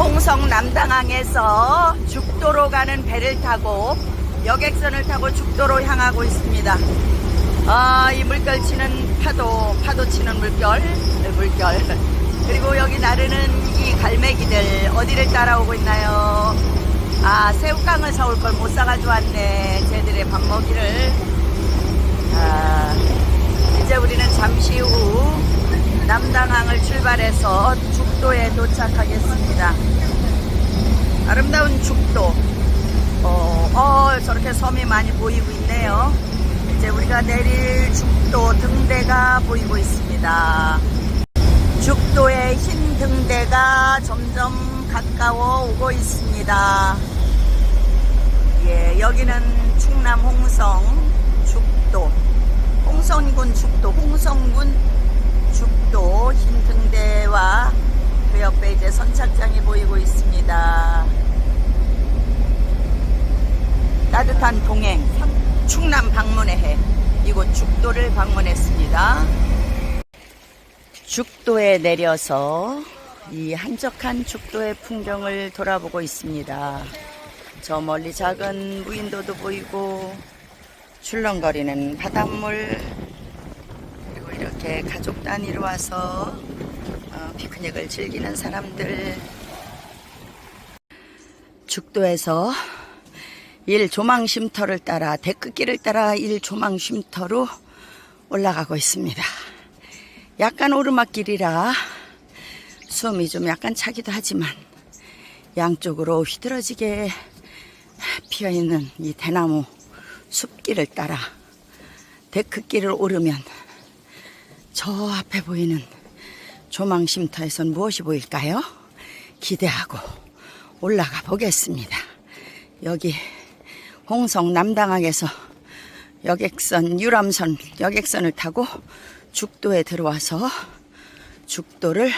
홍성 남당항에서 죽도로 가는 배를 타고 여객선을 타고 죽도로 향하고 있습니다. 아, 이 물결 치는 파도, 파도 치는 물결, 네, 물결. 그리고 여기 나르는 이 갈매기들 어디를 따라오고 있나요? 아, 새우깡을 사올 걸 못 사가지고 왔네. 쟤들의 밥 먹이를. 아, 이제 우리는 잠시 후 남당항을 출발해서 죽 도에 도착하겠습니다. 아름다운 죽도. 어, 어, 저렇게 섬이 많이 보이고 있네요. 이제 우리가 내릴 죽도 등대가 보이고 있습니다. 죽도의 흰 등대가 점점 가까워 오고 있습니다. 예, 여기는 충남 홍성 죽도. 홍성군 죽도, 홍성군 죽도 흰 등대와 그 선착장이 보이고 있습니다. 따뜻한 동행, 충남 방문의 해. 이곳 죽도를 방문했습니다. 죽도에 내려서 이 한적한 죽도의 풍경을 돌아보고 있습니다. 저 멀리 작은 무인도도 보이고 출렁거리는 바닷물 그리고 이렇게 가족 단위로 와서 어, 피크닉을 즐기는 사람들 죽도에서 일 조망 쉼터를 따라 데크길을 따라 일 조망 쉼터로 올라가고 있습니다. 약간 오르막길이라 숨이 좀 약간 차기도 하지만 양쪽으로 휘들어지게 피어 있는 이 대나무 숲길을 따라 데크길을 오르면 저 앞에 보이는 조망 쉼터에선 무엇이 보일까요? 기대하고 올라가 보겠습니다. 여기 홍성 남당항에서 여객선 유람선 여객선을 타고 죽도에 들어와서 죽도를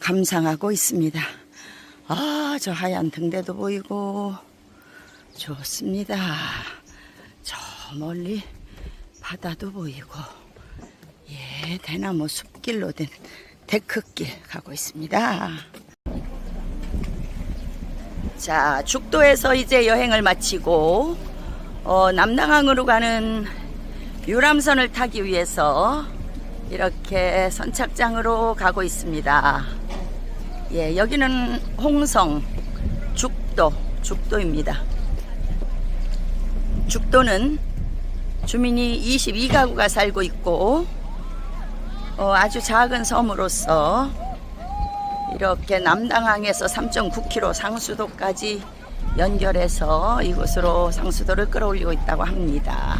감상하고 있습니다. 아, 저 하얀 등대도 보이고 좋습니다. 저 멀리 바다도 보이고 예, 대나무 숲길로 된 데크길 가고 있습니다. 자, 죽도에서 이제 여행을 마치고 어, 남당항으로 가는 유람선을 타기 위해서 이렇게 선착장으로 가고 있습니다. 예, 여기는 홍성 죽도 죽도입니다. 죽도는 주민이 22가구가 살고 있고 어, 아주 작은 섬으로서 이렇게 남당항에서 3.9km 상수도까지 연결해서 이곳으로 상수도를 끌어올리고 있다고 합니다.